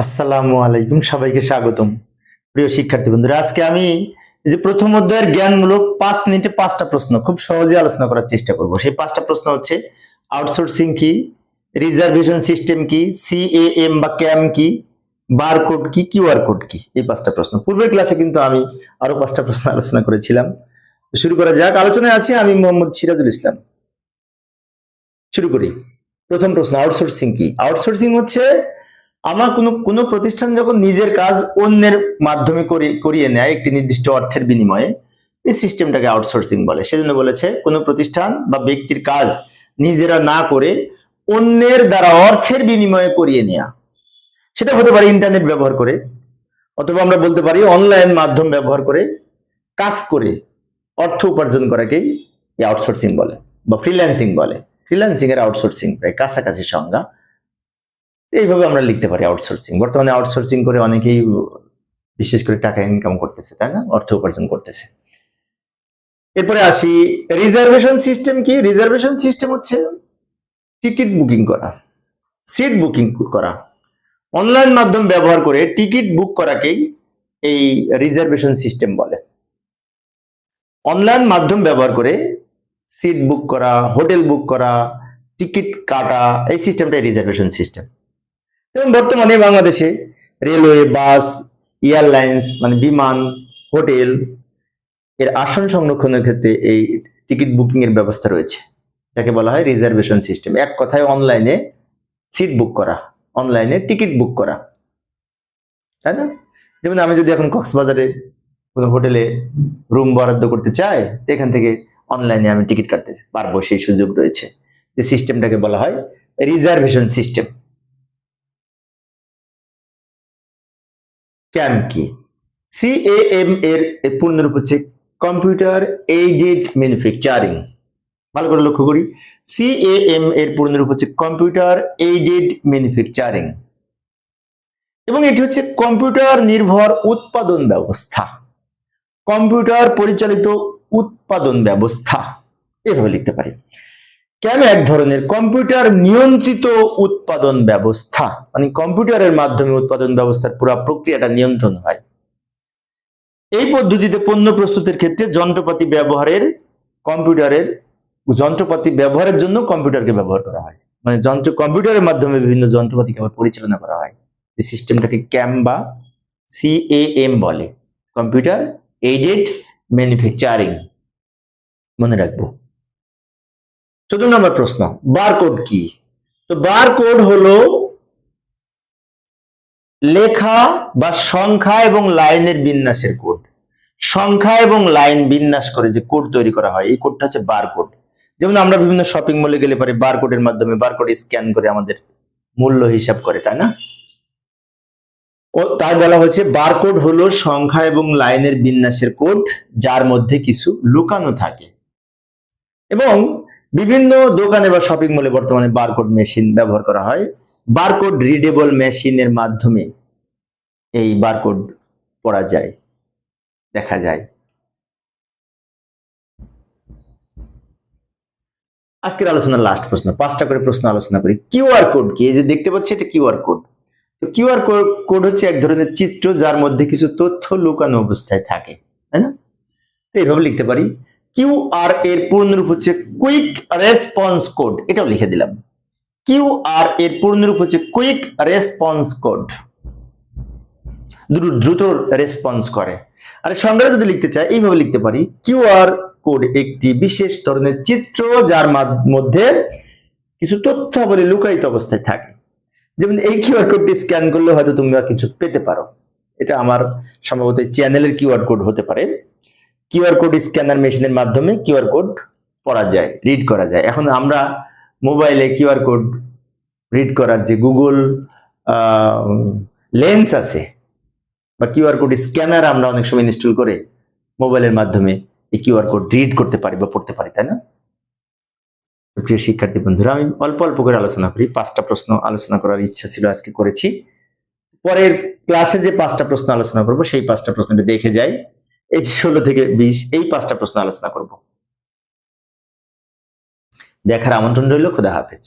আসসালামু আলাইকুম, সবাইকে স্বাগতম। প্রিয় শিক্ষার্থী বন্ধুরা, আজকে আমি যে প্রথম অধ্যায়ের জ্ঞানমূলক পাঁচ মিনিটে পাঁচটা প্রশ্ন খুব সহজে আলোচনা করার চেষ্টা করব। সেই পাঁচটা প্রশ্ন হচ্ছে আউটসোর্সিং কি? রিজার্ভেশন সিস্টেম কি? সিএএম বা ক্যাম কি? বারকোড কি? কিউআর কোড কি? এই পাঁচটা প্রশ্ন। পূর্বের ক্লাসে কিন্তু আমি আরও পাঁচটা প্রশ্ন আলোচনা করেছিলাম। শুরু করা যাক। আলোচনায় আছি আমি মোহাম্মদ সিরাজুল ইসলাম। শুরু করি। প্রথম প্রশ্ন আউটসোর্সিং কি? আউটসোর্সিং হচ্ছে আমার কোনো কোনো প্রতিষ্ঠান যখন নিজের কাজ অন্যের মাধ্যমে করিয়ে নেয় একটি নির্দিষ্ট অর্থের বিনিময়ে, এই সিস্টেমটাকে আউটসোর্সিং বলে। সেজন্য বলেছে, কোনো প্রতিষ্ঠান বা ব্যক্তির কাজ নিজেরা না করে অন্যের দ্বারা অর্থের বিনিময়ে করিয়ে নেয়া। সেটা হতে পারে ইন্টারনেট ব্যবহার করে, অথবা আমরা বলতে পারি অনলাইন মাধ্যম ব্যবহার করে কাজ করে অর্থ উপার্জন করাকেই আউটসোর্সিং বলে, বা ফ্রিল্যান্সিং বলে। ফ্রিল্যান্সিং এর আউটসোর্সিং প্রায় কাছাকাছি সংজ্ঞা। এইভাবে আমরা লিখতে পারি আউটসোর্সিং বর্তমানে আউটসোর্সিং করে অনেকেই বিশেষ করে টাকা ইনকাম করতেছে, তাই না? অর্থ উপার্জন করতেছে। এরপরে আসি রিজার্ভেশন সিস্টেম কি? রিজার্ভেশন সিস্টেম হচ্ছে টিকিট বুকিং করা সিট বুকিং করা। অনলাইন মাধ্যম ব্যবহার করে টিকিট বুক করাকেই এই রিজার্ভেশন সিস্টেম বলে। অনলাইন মাধ্যম ব্যবহার করে সিট বুক করা হোটেল বুক করা টিকিট কাটা, এই সিস্টেমটাই রিজার্ভেশন সিস্টেম যেমন বর্তমানে বাংলাদেশে রেলওয়ে, বাস, এয়ারলাইন্স মানে বিমান, হোটেল এর আসন সংরক্ষণের ক্ষেত্রে এই টিকিট বুকিং এর ব্যবস্থা রয়েছে। যাকে বলা হয় রিজার্ভেশন সিস্টেম। এক কথায় অনলাইনে সিট বুক করা, অনলাইনে টিকিট বুক করা। তাই না? যেমন আমি যদি এখন কক্সবাজারে কোনো হোটেলে রুম বরাদ্দ করতে চাই এখান থেকে অনলাইনে আমি টিকিট কাটতে পারব, সেই সুযোগ রয়েছে। যে সিস্টেমটাকে বলা হয় রিজার্ভেশন সিস্টেম। ক্যাম কি? সিএএম এর পূর্ণরূপ হচ্ছে কম্পিউটার এইডেড ম্যানুফ্যাকচারিং ভালো করে লক্ষ্য করি। সিএএম এর পূর্ণরূপ হচ্ছে কম্পিউটার এইডেড ম্যানুফ্যাকচারিং এবং এটি হচ্ছে কম্পিউটার নির্ভর উৎপাদন ব্যবস্থা কম্পিউটার পরিচালিত উৎপাদন ব্যবস্থা এভাবে লিখতে পারি। ক্যাম এক ধরনের? কম্পিউটার নিয়ন্ত্রিত উৎপাদন ব্যবস্থা। মানে কম্পিউটারের মাধ্যমে উৎপাদন ব্যবস্থার পুরো প্রক্রিয়াটা নিয়ন্ত্রণ হয়। এই পদ্ধতিতে পণ্য প্রস্তুতের ক্ষেত্রে যন্ত্রপাতি ব্যবহারের, কম্পিউটারের, যন্ত্রপাতি ব্যবহারের জন্য কম্পিউটারকে ব্যবহার করা হয়। মানে যন্ত্র, কম্পিউটারের মাধ্যমে বিভিন্ন যন্ত্রপাতিকে আবার পরিচালনা করা হয়। এই সিস্টেমটাকে ক্যাম বা সিএএম বলে। Computer aided manufacturing. মনে রাখব। চোদ্দ নম্বর প্রশ্ন বারকোড কি? তো বারকোড হলো লেখা বা সংখ্যা এবং লাইনের বিন্যাসের কোড সংখ্যা এবং লাইন বিন্যাস করে যে কোড তৈরি করা হয়, এই কোডটা হচ্ছে বারকোড যেমন আমরা বিভিন্ন শপিং মলে গেলে পারে বারকোডের মাধ্যমে বারকোড স্ক্যান করে আমাদের মূল্য হিসাব করে, তাই না? ও, তাই বলা হয়েছে বারকোড হলো সংখ্যা এবং লাইনের বিন্যাসের কোড যার মধ্যে কিছু লুকানো থাকে। এবং বিভিন্ন দোকানে বা শপিং মলে বর্তমানে বারকোড মেশিন ব্যবহার করা হয়। বারকোড রিডেবল মেশিনের মাধ্যমে এই বারকোড পড়া যায়, দেখা যায়। আজকের আলোচনার লাস্ট প্রশ্ন, পাঁচটা করে প্রশ্ন আলোচনা করি। কিউআর কোড কি? এই যে দেখতে পাচ্ছি এটা কিউআর কোড কিউআর কোড হচ্ছে এক ধরনের চিত্র যার মধ্যে কিছু তথ্য লুকানো অবস্থায় থাকে, তাই না? তো এইভাবে লিখতে পারি। কিউআর এর পূর্ণরূপ হচ্ছে কুইক রেসপন্স কোড এটাও লিখে দিলাম। কিউআর এর পূর্ণরূপ হচ্ছে কুইক রেসপন্স কোড দ্রুত রেসপন্স করে। আর সংজ্ঞা যদি লিখতে চাই, এইভাবে লিখতে পারি। কিউআর কোড একটি বিশেষ ধরনের চিত্র যার মাধ- মধ্যে কিছু তথ্যাবলী লুকায়িত অবস্থায় থাকে। যেমন এই কিউআর কোডটি স্ক্যান করলে হয়তো তোমরা কিছু পেতে পারো। এটা আমার সম্ভবত চ্যানেলের কিউআর কোড হতে পারে। কিউআর কোড স্ক্যানার মেশিনের মাধ্যমে কিউআর কোড পড়া যায় রিড করা যায়। এখন আমরা মোবাইলে কিউআর কোড রিড করার যে গুগল লেন্স আছে, বা কিউআর কোড স্ক্যানার আমরা অনেক সময় ইনস্টল করে মোবাইলের মাধ্যমে এই কিউআর কোড রিড করতে পারি বা পড়তে পারি, তাই না? প্রিয় শিক্ষার্থী বন্ধুরা, আমি অল্প অল্প করে আলোচনা করি, পাঁচটা প্রশ্ন আলোচনা করার ইচ্ছা ছিল আজকে করেছি। পরের ক্লাসে যে পাঁচটা প্রশ্ন আলোচনা করব, সেই পাঁচটা প্রশ্নটা দেখে যাই। এই ষোলো থেকে বিশ এই পাঁচটা প্রশ্ন আলোচনা করব। দেখার আমন্ত্রণ রইল খুদা হাফেজ।